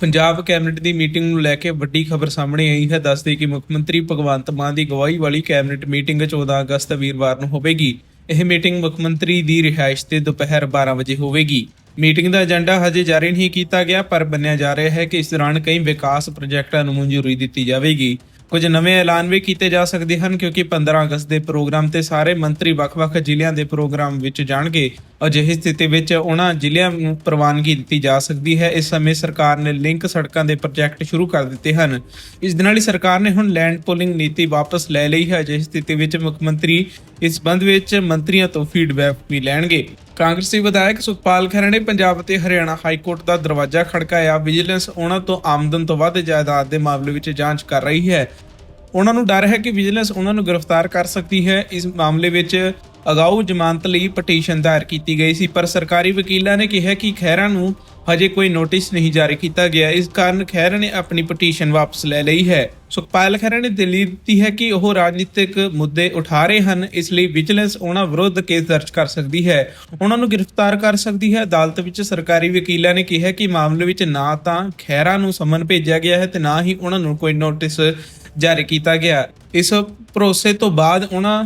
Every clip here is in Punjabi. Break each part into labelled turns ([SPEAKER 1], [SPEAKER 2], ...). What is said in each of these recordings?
[SPEAKER 1] ਪੰਜਾਬ ਕੈਬਨਿਟ ਦੀ ਮੀਟਿੰਗ ਨੂੰ ਲੈ ਕੇ ਵੱਡੀ ਖਬਰ ਸਾਹਮਣੇ ਆਈ ਹੈ। ਦੱਸਦੇ ਕਿ ਮੁੱਖ ਮੰਤਰੀ ਭਗਵੰਤ ਮਾਨ ਦੀ ਗਵਾਹੀ ਵਾਲੀ ਕੈਬਨਿਟ ਮੀਟਿੰਗ 14 ਅਗਸਤ ਵੀਰਵਾਰ ਨੂੰ ਹੋਵੇਗੀ। ਇਹ ਮੀਟਿੰਗ ਮੁੱਖ ਮੰਤਰੀ ਦੀ ਰਿਹਾਇਸ਼ ਤੇ ਦੁਪਹਿਰ 12 ਵਜੇ ਹੋਵੇਗੀ। ਮੀਟਿੰਗ ਦਾ ਏਜੰਡਾ ਹਜੇ ਜਾਰੀ ਨਹੀਂ ਕੀਤਾ ਗਿਆ, ਪਰ ਮੰਨਿਆ ਜਾ ਰਿਹਾ ਹੈ ਕਿ ਇਸ ਦੌਰਾਨ ਕਈ ਵਿਕਾਸ ਪ੍ਰੋਜੈਕਟਾਂ ਨੂੰ ਮਨਜ਼ੂਰੀ ਦਿੱਤੀ ਜਾਵੇਗੀ। ਕੁਝ ਨਵੇਂ ਐਲਾਨ ਵੀ ਕੀਤੇ ਜਾ ਸਕਦੇ ਹਨ, ਕਿਉਂਕਿ 15 ਅਗਸਤ ਦੇ ਪ੍ਰੋਗਰਾਮ ਤੇ ਸਾਰੇ ਮੰਤਰੀ ਵੱਖ-ਵੱਖ ਜ਼ਿਲ੍ਹਿਆਂ ਦੇ ਪ੍ਰੋਗਰਾਮ ਵਿੱਚ ਜਾਣਗੇ। ਅਜਿਹੀ ਸਥਿਤੀ ਵਿੱਚ ਉਹਨਾਂ ਜ਼ਿਲ੍ਹਿਆਂ ਨੂੰ ਪ੍ਰਵਾਨਗੀ ਦਿੱਤੀ ਜਾ ਸਕਦੀ ਹੈ। ਇਸ ਸਮੇਂ ਸਰਕਾਰ ਨੇ ਲਿੰਕ ਸੜਕਾਂ ਦੇ ਪ੍ਰੋਜੈਕਟ ਸ਼ੁਰੂ ਕਰ ਦਿੱਤੇ ਹਨ। ਇਸ ਦੇ ਨਾਲ ਹੀ ਸਰਕਾਰ ਨੇ ਹੁਣ ਲੈਂਡ ਪੂਲਿੰਗ ਨੀਤੀ ਵਾਪਸ ਲੈ ਲਈ ਹੈ। ਅਜਿਹੀ ਸਥਿਤੀ ਵਿੱਚ ਮੁੱਖ ਮੰਤਰੀ ਇਸ ਸੰਬੰਧ ਵਿੱਚ ਮੰਤਰੀਆਂ ਤੋਂ ਫੀਡਬੈਕ ਵੀ ਲੈਣਗੇ। ਕਾਂਗਰਸੀ ਵਿਧਾਇਕ ਸੁਖਪਾਲ ਖਹਿਰਾ ਨੇ ਪੰਜਾਬ ਅਤੇ ਹਰਿਆਣਾ ਹਾਈ ਕੋਰਟ ਦਾ ਦਰਵਾਜ਼ਾ ਖੜਕਾਇਆ। ਵਿਜੀਲੈਂਸ ਉਹਨਾਂ ਤੋਂ ਆਮਦਨ ਤੋਂ ਵੱਧ ਜਾਇਦਾਦ ਦੇ ਮਾਮਲੇ ਵਿੱਚ ਜਾਂਚ ਕਰ ਰਹੀ ਹੈ। ਉਹਨਾਂ ਨੂੰ ਡਰ ਹੈ ਕਿ ਵਿਜੀਲੈਂਸ ਉਹਨਾਂ ਨੂੰ ਗ੍ਰਿਫਤਾਰ ਕਰ ਸਕਦੀ ਹੈ। ਇਸ ਮਾਮਲੇ ਵਿੱਚ ਅਗਾਊ ਜ਼ਮਾਨਤ ਲਈ ਪਟੀਸ਼ਨ ਦਾਇਰ ਕੀਤੀ ਗਈ ਸੀ, ਪਰ ਸਰਕਾਰੀ ਵਕੀਲਾਂ ਨੇ ਕਿਹਾ ਕਿ ਖਹਿਰਾ ਨੂੰ ਹਜੇ ਕੋਈ ਨੋਟਿਸ ਨਹੀਂ ਜਾਰੀ ਕੀਤਾ ਗਿਆ। ਇਸ ਕਾਰਨ ਖਹਿਰਾ ਨੇ ਆਪਣੀ ਪਟੀਸ਼ਨ ਵਾਪਸ ਲੈ ਲਈ ਹੈ। ਸੁਖਪਾਲ ਖਹਿਰਾ ਨੇ ਦਿੱਲੀ ਦਿੱਤੀ ਹੈ ਕਿ ਉਹ ਰਾਜਨੀਤਿਕ ਮੁੱਦੇ ਉਠਾ ਰਹੇ ਹਨ। ਇਸ ਲਈ ਵਿਜੀਲੈਂਸ ਉਹਨਾਂ ਵਿਰੁੱਧ ਕੇਸ ਦਰਜ ਕਰ ਸਕਦੀ ਹੈ। ਉਹਨਾਂ ਨੂੰ ਗ੍ਰਿਫਤਾਰ ਕਰ ਸਕਦੀ ਹੈ। ਅਦਾਲਤ ਵਿੱਚ ਸਰਕਾਰੀ ਵਕੀਲਾਂ ਨੇ ਕਿਹਾ ਕਿ ਮਾਮਲੇ ਵਿੱਚ ਨਾ ਤਾਂ ਖਹਿਰਾ ਨੂੰ ਸਮਨ ਭੇਜਿਆ ਗਿਆ ਹੈ ਤੇ ਨਾ ਹੀ ਉਹਨਾਂ ਨੂੰ ਕੋਈ ਨੋਟਿਸ ਜਾਰੀ ਕੀਤਾ ਗਿਆ। ਇਸ ਭਰੋਸੇ ਤੋਂ ਬਾਅਦ ਉਹਨਾਂ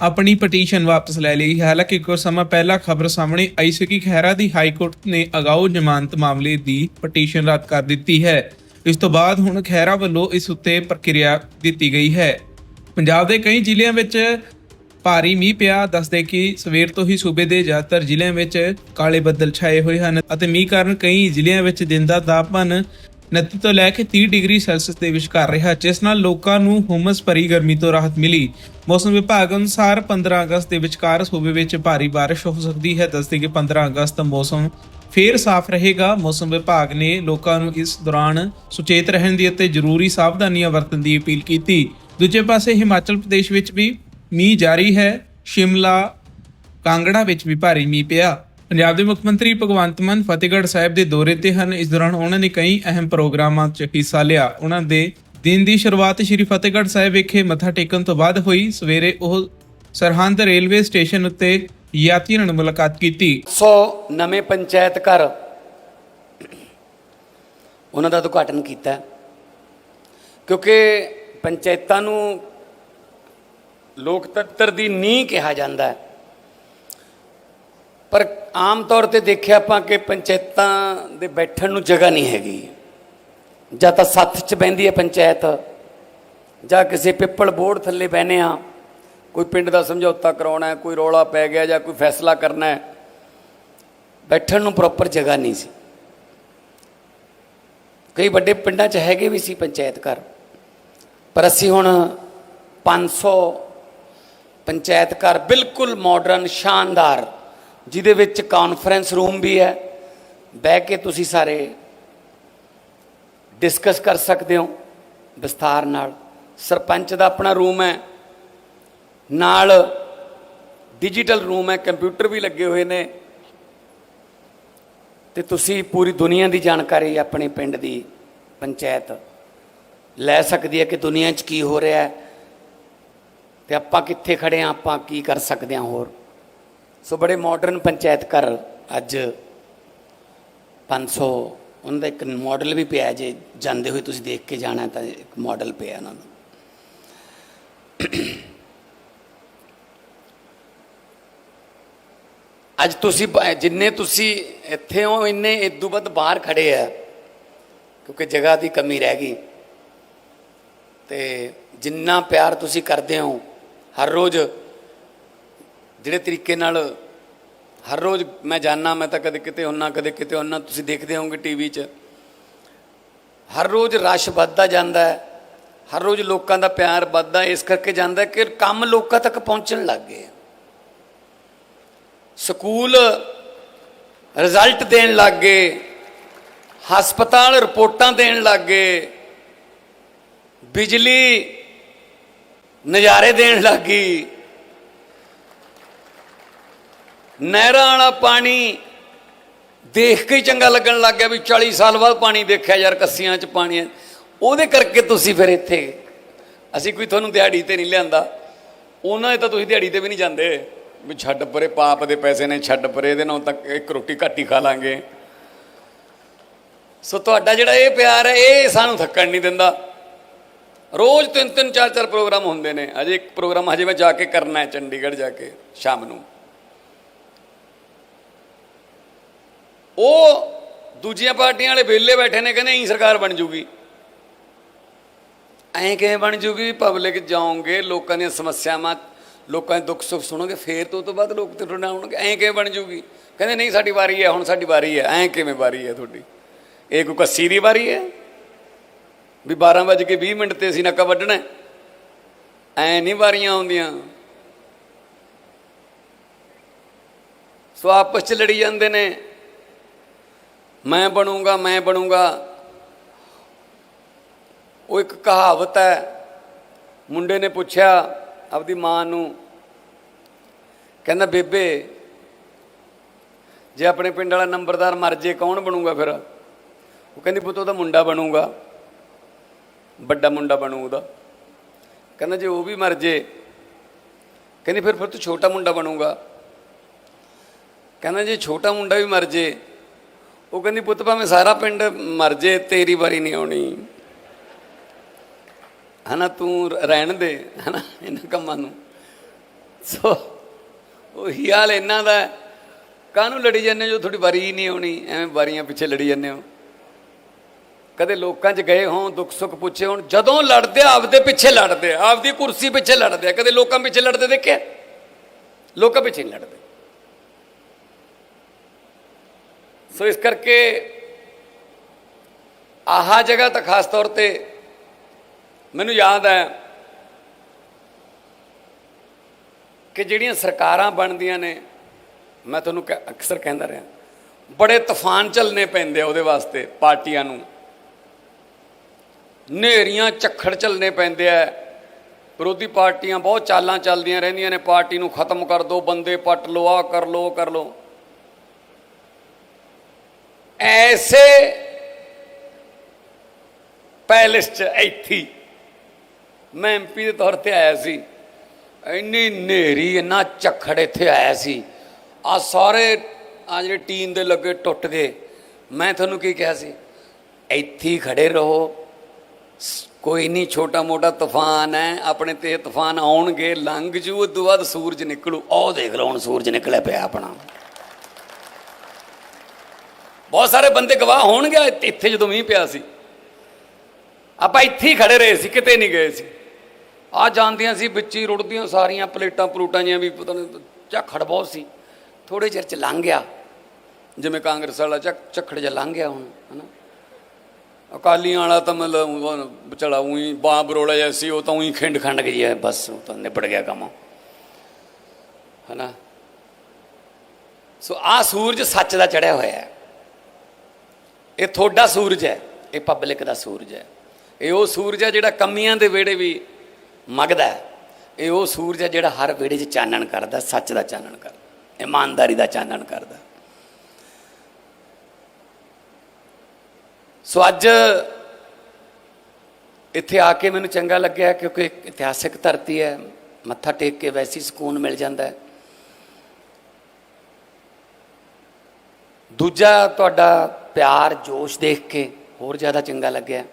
[SPEAKER 1] ਆਪਣੀ ਪਟੀਸ਼ਨ ਵਾਪਸ ਲੈ ਲਈ। ਹਾਲਾਂਕਿ ਕੁਝ ਸਮਾਂ ਪਹਿਲਾਂ ਖਬਰ ਸਾਹਮਣੇ ਆਈ ਸੀ ਕਿ ਖਹਿਰਾ ਦੀ ਹਾਈ ਕੋਰਟ ਨੇ ਅਗਾਊ ਜ਼ਮਾਨਤ ਮਾਮਲੇ ਦੀ ਪਟੀਸ਼ਨ ਰੱਦ ਕਰ ਦਿੱਤੀ ਹੈ। ਇਸ ਤੋਂ ਬਾਅਦ ਹੁਣ ਖਹਿਰਾ ਵੱਲੋਂ ਇਸ ਉੱਤੇ ਪ੍ਰਕਿਰਿਆ ਦਿੱਤੀ ਗਈ ਹੈ। ਪੰਜਾਬ ਦੇ ਕਈ ਜ਼ਿਲ੍ਹਿਆਂ ਵਿੱਚ ਭਾਰੀ ਮੀਂਹ ਪਿਆ। ਦੱਸਦੇ ਕਿ ਸਵੇਰ ਤੋਂ ਹੀ ਸੂਬੇ ਦੇ ਜ਼ਿਆਦਾਤਰ ਜ਼ਿਲ੍ਹਿਆਂ ਵਿੱਚ ਕਾਲੇ ਬੱਦਲ ਛਾਏ ਹੋਏ ਹਨ ਅਤੇ ਮੀਂਹ ਕਾਰਨ ਕਈ ਜ਼ਿਲ੍ਹਿਆਂ ਵਿੱਚ ਦਿਨ ਦਾ ਤਾਪਮਾਨ 29 ਤੋਂ ਲੈ ਕੇ 30 ਡਿਗਰੀ ਸੈਲਸੀਅਸ ਦੇ ਵਿਚਕਾਰ ਰਿਹਾ, ਜਿਸ ਨਾਲ ਲੋਕਾਂ ਨੂੰ ਹੁਮਸ ਭਰੀ ਗਰਮੀ ਤੋਂ ਰਾਹਤ ਮਿਲੀ। ਮੌਸਮ ਵਿਭਾਗ ਅਨੁਸਾਰ 15 ਅਗਸਤ ਦੇ ਵਿਚਕਾਰ ਸੂਬੇ ਵਿੱਚ ਭਾਰੀ ਬਾਰਿਸ਼ ਹੋ ਸਕਦੀ ਹੈ। ਦੱਸਦੇ ਕਿ 15 ਅਗਸਤ ਮੌਸਮ ਫੇਰ ਸਾਫ਼ ਰਹੇਗਾ। ਮੌਸਮ ਵਿਭਾਗ ਨੇ ਲੋਕਾਂ ਨੂੰ ਇਸ ਦੌਰਾਨ ਸੁਚੇਤ ਰਹਿਣ ਦੀ ਅਤੇ ਜ਼ਰੂਰੀ ਸਾਵਧਾਨੀਆਂ ਵਰਤਣ ਦੀ ਅਪੀਲ ਕੀਤੀ। ਦੂਜੇ ਪਾਸੇ ਹਿਮਾਚਲ ਪ੍ਰਦੇਸ਼ ਵਿੱਚ ਵੀ ਮੀਂਹ ਜਾਰੀ ਹੈ। ਸ਼ਿਮਲਾ, ਕਾਂਗੜਾ ਵਿੱਚ ਵੀ ਭਾਰੀ ਮੀਂਹ ਪਿਆ। ਪੰਜਾਬ ਦੇ ਮੁੱਖ ਮੰਤਰੀ ਭਗਵੰਤ ਮਾਨ ਫਤਿਹਗੜ੍ਹ ਸਾਹਿਬ ਦੇ ਦੌਰੇ ਤੇ ਹਨ। ਇਸ ਦੌਰਾਨ ਉਹਨਾਂ ਨੇ ਕਈ ਅਹਿਮ ਪ੍ਰੋਗਰਾਮਾਂ 'ਚ ਹਿੱਸਾ ਲਿਆ। ਉਹਨਾਂ ਦੇ ਦਿਨ ਦੀ ਸ਼ੁਰੂਆਤ ਸ਼੍ਰੀ ਫਤਿਹਗੜ੍ਹ ਸਾਹਿਬ ਵਿਖੇ ਮੱਥਾ ਟੇਕਣ ਤੋਂ ਬਾਅਦ ਹੋਈ। ਸਵੇਰੇ ਉਹ ਸਰਹੰਦ ਰੇਲਵੇ ਸਟੇਸ਼ਨ ਉੱਤੇ ਯਾਤਰੀਆਂ ਨਾਲ ਮੁਲਾਕਾਤ ਕੀਤੀ।
[SPEAKER 2] ਸੋ ਨਵੇਂ ਪੰਚਾਇਤ ਘਰ ਉਹਨਾਂ ਦਾ ਉਦਘਾਟਨ ਕੀਤਾ। ਕਿਉਂਕਿ ਪੰਚਾਇਤਾਂ ਨੂੰ ਲੋਕਤੰਤਰ ਦੀ ਨੀਂਹ ਕਿਹਾ ਜਾਂਦਾ ਹੈ। ਪਰ ਆਮ ਤੌਰ ਤੇ ਦੇਖਿਆ ਆਪਾਂ ਕਿ ਪੰਚਾਇਤਾਂ ਦੇ ਬੈਠਣ ਨੂੰ ਜਗ੍ਹਾ ਨਹੀਂ ਹੈਗੀ। ਜਾਂ ਤਾਂ ਸੱਥ 'ਚ ਬੈੰਦੀ ਹੈ ਪੰਚਾਇਤ, ਜਾਂ ਕਿਸੇ ਪਿੱਪਲ ਬੋਰਡ ਥੱਲੇ ਬਹਿਨੇ ਆ ਕੋਈ ਪਿੰਡ ਦਾ ਸਮਝੌਤਾ ਕਰਾਉਣਾ ਹੈ, ਕੋਈ ਰੌਲਾ ਪੈ ਗਿਆ ਜਾਂ ਕੋਈ ਫੈਸਲਾ ਕਰਨਾ ਹੈ। ਬੈਠਣ ਨੂੰ ਪ੍ਰੋਪਰ ਜਗ੍ਹਾ ਨਹੀਂ ਸੀ। ਕਈ ਵੱਡੇ ਪਿੰਡਾਂ 'ਚ ਹੈਗੇ ਵੀ ਸੀ ਪੰਚਾਇਤ ਘਰ। ਪਰ ਅਸੀਂ ਹੁਣ 500 ਪੰਚਾਇਤ ਘਰ ਬਿਲਕੁਲ ਮਾਡਰਨ ਸ਼ਾਨਦਾਰ ਜਿਹਦੇ ਵਿੱਚ ਕਾਨਫਰੰਸ ਰੂਮ ਵੀ ਹੈ। ਬਹਿ ਕੇ ਤੁਸੀਂ ਸਾਰੇ ਡਿਸਕਸ ਕਰ ਸਕਦੇ ਹੋ ਵਿਸਥਾਰ ਨਾਲ। ਸਰਪੰਚ ਦਾ ਆਪਣਾ ਰੂਮ ਹੈ। ਨਾਲ ਡਿਜੀਟਲ ਰੂਮ ਹੈ। ਕੰਪਿਊਟਰ ਵੀ ਲੱਗੇ ਹੋਏ ਨੇ। ਤੇ ਤੁਸੀਂ ਪੂਰੀ ਦੁਨੀਆ ਦੀ ਜਾਣਕਾਰੀ ਆਪਣੇ ਪਿੰਡ ਦੀ ਪੰਚਾਇਤ ਲੈ ਸਕਦੀ ਹੈ ਕਿ ਦੁਨੀਆ 'ਚ ਕੀ ਹੋ ਰਿਹਾ ਹੈ। ਤੇ ਆਪਾਂ ਕਿੱਥੇ ਖੜੇ ਆ ਆਪਾਂ ਕੀ ਕਰ ਸਕਦੇ ਹਾਂ ਹੋਰ? ਸੋ ਬੜੇ ਮਾਡਰਨ ਪੰਚਾਇਤ ਘਰ ਅੱਜ 500 ਉਹਨਾਂ ਦਾ ਇੱਕ ਮਾਡਲ ਵੀ ਪਿਆ ਜੇ, ਜਾਂਦੇ ਹੋਏ ਤੁਸੀਂ ਦੇਖ ਕੇ ਜਾਣਾ ਤਾਂ ਇੱਕ ਮਾਡਲ ਪਿਆ ਉਹਨਾਂ ਦਾ। ਅੱਜ ਤੁਸੀਂ ਜਿੰਨੇ ਤੁਸੀਂ ਇੱਥੇ ਹੋ, ਇੰਨੇ ਇਦੋਂ ਵੱਧ ਬਾਹਰ ਖੜੇ ਆ, ਕਿਉਂਕਿ ਜਗ੍ਹਾ ਦੀ ਕਮੀ ਰਹਿ ਗਈ। ਤੇ ਜਿੰਨਾ ਪਿਆਰ ਤੁਸੀਂ ਕਰਦੇ ਹੋ, ਹਰ ਰੋਜ਼ ਜਿਹੜੇ ਤਰੀਕੇ ਨਾਲ ਹਰ ਰੋਜ਼ ਮੈਂ ਜਾਣਾ ਮੈਂ ਤਾਂ ਕਦੇ ਕਿਤੇ ਹੁੰਨਾ, ਕਦੇ ਕਿਤੇ ਹੁੰਨਾ, ਤੁਸੀਂ ਦੇਖਦੇ ਹੋਵੋਗੇ ਟੀਵੀ 'ਚ। ਹਰ ਰੋਜ਼ ਰਸ਼ ਵੱਧਦਾ ਜਾਂਦਾ ਹੈ, ਹਰ ਰੋਜ਼ ਲੋਕਾਂ ਦਾ ਪਿਆਰ ਵੱਧਦਾ ਇਸ ਕਰਕੇ ਜਾਂਦਾ ਕਿ ਕੰਮ ਲੋਕਾਂ ਤੱਕ ਪਹੁੰਚਣ ਲੱਗ ਗਏ ਸਕੂਲ ਰਿਜ਼ਲਟ ਦੇਣ ਲੱਗ ਗਏ, ਹਸਪਤਾਲ ਰਿਪੋਰਟਾਂ ਦੇਣ ਲੱਗ ਗਏ, ਬਿਜਲੀ ਨਜ਼ਾਰੇ ਦੇਣ ਲੱਗ ਗਈ ਨਹਿਰਾਂ ਵਾਲਾ ਪਾਣੀ ਦੇਖ ਕੇ ਹੀ ਚੰਗਾ ਲੱਗਣ ਲੱਗ ਗਿਆ ਵੀ 40 ਸਾਲ ਬਾਅਦ ਪਾਣੀ ਦੇਖਿਆ ਯਾਰ ਕੱਸੀਆਂ 'ਚ ਪਾਣੀ ਹੈ। ਉਹਦੇ ਕਰਕੇ ਤੁਸੀਂ ਫਿਰ ਇੱਥੇ ਅਸੀਂ ਕੋਈ ਤੁਹਾਨੂੰ ਦਿਹਾੜੀ ਤੇ ਨਹੀਂ ਲਿਆਂਦਾ। ਉਹਨਾਂ ਦੇ ਤਾਂ ਤੁਸੀਂ ਦਿਹਾੜੀ ਤੇ ਵੀ ਨਹੀਂ ਜਾਂਦੇ। ਵੀ ਛੱਡ ਪਰੇ, ਪਾਪ ਦੇ ਪੈਸੇ ਨੇ, ਛੱਡ ਪਰੇ, ਇਹਦੇ ਨਾਲ ਤਾਂ ਇੱਕ ਰੋਟੀ ਘੱਟ ਹੀ ਖਾ ਲਾਂਗੇ। ਸੋ ਤੁਹਾਡਾ ਜਿਹੜਾ ਇਹ ਪਿਆਰ ਹੈ, ਇਹ ਸਾਨੂੰ ਥੱਕਣ ਨਹੀਂ ਦਿੰਦਾ। ਰੋਜ਼ ਤਿੰਨ ਤਿੰਨ ਚਾਰ ਚਾਰ ਪ੍ਰੋਗਰਾਮ ਹੁੰਦੇ ਨੇ। ਅਜੇ ਇੱਕ ਪ੍ਰੋਗਰਾਮ ਹਜੇ ਮੈਂ ਜਾ ਕੇ ਕਰਨਾ ਹੈ, ਚੰਡੀਗੜ੍ਹ ਜਾ ਕੇ, ਸ਼ਾਮ ਨੂੰ। ਉਹ ਦੂਜੀਆਂ ਪਾਰਟੀਆਂ ਵਾਲੇ ਵਿਹਲੇ ਬੈਠੇ ਨੇ, ਕਹਿੰਦੇ ਇਹੀ ਸਰਕਾਰ ਬਣ ਜੂਗੀ। ਐਂ ਕਿਵੇਂ ਬਣ ਜੂਗੀ? ਪਬਲਿਕ ਜਾਓਗੇ, ਲੋਕਾਂ ਦੀਆਂ ਸਮੱਸਿਆਵਾਂ, ਲੋਕਾਂ ਦੇ ਦੁੱਖ ਸੁੱਖ ਸੁਣੋਗੇ, ਫੇਰ ਤੋਂ ਤੋਂ ਬਾਅਦ ਲੋਕ ਤੇ ਟੁੱਟਣਾ ਹੋਣਗੇ। ਐਂ ਕਿਵੇਂ ਬਣ ਜੂਗੀ? ਕਹਿੰਦੇ ਨਹੀਂ, ਸਾਡੀ ਵਾਰੀ ਹੈ, ਹੁਣ ਸਾਡੀ ਵਾਰੀ ਹੈ। ਐਂ ਕਿਵੇਂ ਵਾਰੀ ਹੈ ਤੁਹਾਡੀ? ਇਹ ਕੋਈ ਕੱਸੀ ਦੀ ਵਾਰੀ ਹੈ? ਵੀ 12 ਵਜੇ ਕੇ 20 ਮਿੰਟ ਤੇ ਅਸੀਂ ਨੱਕਾ ਵੱਢਣਾ ਐ ਨਹੀਂ ਵਾਰੀਆਂ ਆਉਂਦੀਆਂ। ਸੋ ਆਪਸ ਚ ਲੜੀ ਜਾਂਦੇ ਨੇ। ਮੈਂ ਬਣੂੰਗਾ ਮੈਂ ਬਣੂੰਗਾ। ਉਹ ਇੱਕ ਕਹਾਵਤ ਹੈ। ਮੁੰਡੇ ਨੇ ਪੁੱਛਿਆ ਆਪਦੀ ਮਾਂ ਨੂੰ, ਕਹਿੰਦਾ, ਬੇਬੇ, ਜੇ ਆਪਣੇ ਪਿੰਡ ਵਾਲਾ ਨੰਬਰਦਾਰ ਮਰ ਜੇ, ਕੌਣ ਬਣੂਗਾ ਫਿਰ? ਉਹ ਕਹਿੰਦੀ, ਪੁੱਤ ਉਹਦਾ ਮੁੰਡਾ ਬਣੂਗਾ। ਵੱਡਾ ਮੁੰਡਾ ਬਣੂ ਉਹਦਾ। ਕਹਿੰਦਾ, ਜੇ ਉਹ ਵੀ ਮਰ ਜੇ, ਕਹਿੰਦੀ, ਫਿਰ ਫਿਰ ਤੂੰ ਛੋਟਾ ਮੁੰਡਾ ਬਣੂਗਾ। ਕਹਿੰਦਾ, ਜੇ ਛੋਟਾ ਮੁੰਡਾ ਵੀ ਮਰ ਜੇ ਉਹ ਕਹਿੰਦੀ, ਪੁੱਤ, ਭਾਵੇਂ ਸਾਰਾ ਪਿੰਡ ਮਰ ਜੇ, ਤੇਰੀ ਵਾਰੀ ਨਹੀਂ ਆਉਣੀ। ਹਨਾ, ਤੂੰ ਰਹਿਣ ਦੇ, ਹਨਾ, ਇਹਨਾਂ ਕੰਮਾਂ ਨੂੰ। ਸੋ, ਉਹੀ ਹਾਲ ਇਹਨਾਂ ਦਾ ਹੈ। ਕਾਹਨੂੰ ਲੜੀ ਜਾਂਦੇ ਜੋ ਤੁਹਾਡੀ ਵਾਰੀ ਹੀ ਨਹੀਂ ਆਉਣੀ? ਐਵੇਂ ਵਾਰੀਆਂ ਪਿੱਛੇ ਲੜੀ ਜਾਂਦੇ ਹੋ। ਕਦੇ ਲੋਕਾਂ 'ਚ ਗਏ ਹੋਂ ਦੁੱਖ ਸੁੱਖ ਪੁੱਛੇ ਹੋਣ, ਜਦੋਂ ਲੜਦੇ ਆਪਦੇ ਪਿੱਛੇ ਲੜਦੇ ਆਪਦੀ ਕੁਰਸੀ ਪਿੱਛੇ ਲੜਦੇ ਆ। ਕਦੇ ਲੋਕਾਂ ਪਿੱਛੇ ਲੜਦੇ ਦੇਖਿਆ? ਲੋਕਾਂ ਪਿੱਛੇ ਨਹੀਂ ਲੜਦੇ। ਸੋ ਇਸ ਕਰਕੇ ਆਹਾ ਜਗ੍ਹਾ ਤਾਂ ਖਾਸ ਤੌਰ ਤੇ ਮੈਨੂੰ ਯਾਦ ਹੈ ਕਿ ਜਿਹੜੀਆਂ ਸਰਕਾਰਾਂ ਬਣਦੀਆਂ ਨੇ, ਮੈਂ ਤੁਹਾਨੂੰ ਕ- ਅਕਸਰ ਕਹਿੰਦਾ ਰਿਹਾ, ਬੜੇ ਤੂਫਾਨ ਚੱਲਨੇ ਪੈਂਦੇ ਆ ਉਹਦੇ ਵਾਸਤੇ ਪਾਰਟੀਆਂ ਨੂੰ। ਨੇਰੀਆਂ ਝੱਖੜ ਚੱਲਨੇ ਪੈਂਦੇ ਆ। ਵਿਰੋਧੀ ਪਾਰਟੀਆਂ ਬਹੁਤ ਚਾਲਾਂ ਚੱਲਦੀਆਂ ਰਹਿੰਦੀਆਂ ਨੇ, ਪਾਰਟੀ ਨੂੰ ਖਤਮ ਕਰ ਦਿਓ ਬੰਦੇ ਪੱਟ ਲਓ ਆ ਕਰ ਲਓ, ਉਹ ਕਰ ਲਓ। ਐਸੇ ਪੈਲਸ ਚ ਇੱਥੇ ਹੀ ਮੈਂ ਐਮਪੀ ਦੇ ਤੌਰ ਤੇ ਆਇਆ ਸੀ। ਇੰਨੀ ਨੇਰੀ ਇੰਨਾ ਝੱਖੜ ਇੱਥੇ ਆਇਆ ਸੀ। ਆ ਸਾਰੇ, ਆ ਜਿਹੜੇ ਟੀਨ ਦੇ ਲੱਗੇ ਟੁੱਟ ਗਏ। ਮੈਂ ਤੁਹਾਨੂੰ ਕੀ ਕਿਹਾ ਸੀ? ਇੱਥੇ ਹੀ ਖੜੇ ਰਹੋ। ਸ- ਕੋਈ ਨਹੀਂ ਛੋਟਾ ਮੋਟਾ ਤੂਫਾਨ ਹੈ, ਆਪਣੇ ਤੇ ਤੂਫਾਨ ਆਉਣਗੇ, ਲੰਘ ਜੂ ਉਦੋਂ ਬਾਅਦ ਸੂਰਜ ਨਿਕਲੂ। ਉਹ ਦੇਖ ਲਓ, ਹੁਣ ਸੂਰਜ ਨਿਕਲਿਆ ਪਿਆ ਆਪਣਾ। ਬਹੁਤ ਸਾਰੇ ਬੰਦੇ ਗਵਾਹ ਹੋਣਗੇ ਇੱਥੇ ਜਦੋਂ ਮੀਂਹ ਪਿਆ ਸੀ। ਆਪਾਂ ਇੱਥੇ ਹੀ ਖੜੇ ਰਹੇ ਸੀ, ਕਿਤੇ ਨਹੀਂ ਗਏ ਸੀ। ਆ ਜਾਂਦੀਆਂ ਸੀ, ਵਿੱਚ ਹੀ ਰੁੜਦੀਆਂ ਸਾਰੀਆਂ ਪਲੇਟਾਂ ਪਲੂਟਾਂ ਜੀਆਂ ਵੀ, ਪਤਾ ਨਹੀਂ, ਝੱਖੜ ਬਹੁਤ ਸੀ। ਥੋੜੇ ਚਿਰ ਚ ਲੰਘ ਗਿਆ। ਜਿਵੇਂ ਕਾਂਗਰਸ ਵਾਲਾ ਝੱਖ, ਝੱਖੜ ਜਿਹਾ ਲੰਘ ਗਿਆ ਹੁਣ, ਹਨਾ। ਅਕਾਲੀਆਂ ਵਾਲਾ ਤਾਂ ਮਤਲਬ ਵਿਚਾਲਾ ਉਹੀ ਬਾਂ ਬਰੋੜਾ ਜਿਹਾ ਸੀ, ਉਹ ਤਾਂ ਉਹੀ ਖਿੰਡ ਖੰਡ ਗਈ ਹੈ ਬਸ ਉਹ ਤਾਂ ਨਿਪਟ ਗਿਆ ਕੰਮ। ਹਨਾ। ਸੋ ਆ ਸੂਰਜ ਸੱਚ ਦਾ ਚੜਿਆ ਹੋਇਆ ਹੈ। ਇਹ ਤੁਹਾਡਾ ਸੂਰਜ ਹੈ, ਇਹ ਪਬਲਿਕ ਦਾ ਸੂਰਜ ਹੈ। ਇਹ ਉਹ ਸੂਰਜ ਹੈ ਜਿਹੜਾ ਕਮੀਆਂ ਦੇ ਵੇੜੇ ਵੀ ਮਗਦਾ ਹੈ। ਇਹ ਉਹ ਸੂਰਜ ਹੈ ਜਿਹੜਾ ਹਰ ਵੇੜੇ 'ਚ ਚਾਨਣ ਕਰਦਾ, ਸੱਚ ਦਾ ਚਾਨਣ ਕਰਦਾ, ਇਮਾਨਦਾਰੀ ਦਾ ਚਾਨਣ ਕਰਦਾ। ਸੋ ਅੱਜ ਇੱਥੇ ਆ ਕੇ ਮੈਨੂੰ ਚੰਗਾ ਲੱਗਿਆ ਕਿਉਂਕਿ ਇੱਕ ਇਤਿਹਾਸਿਕ ਧਰਤੀ ਹੈ, ਮੱਥਾ ਟੇਕ ਕੇ ਵੈਸੀ ਸਕੂਨ ਮਿਲ ਜਾਂਦਾ ਹੈ। ਦੂਜਾ ਤੁਹਾਡਾ ਪਿਆਰ, ਜੋਸ਼ ਦੇਖ ਕੇ ਹੋਰ ਜ਼ਿਆਦਾ ਚੰਗਾ ਲੱਗਿਆ।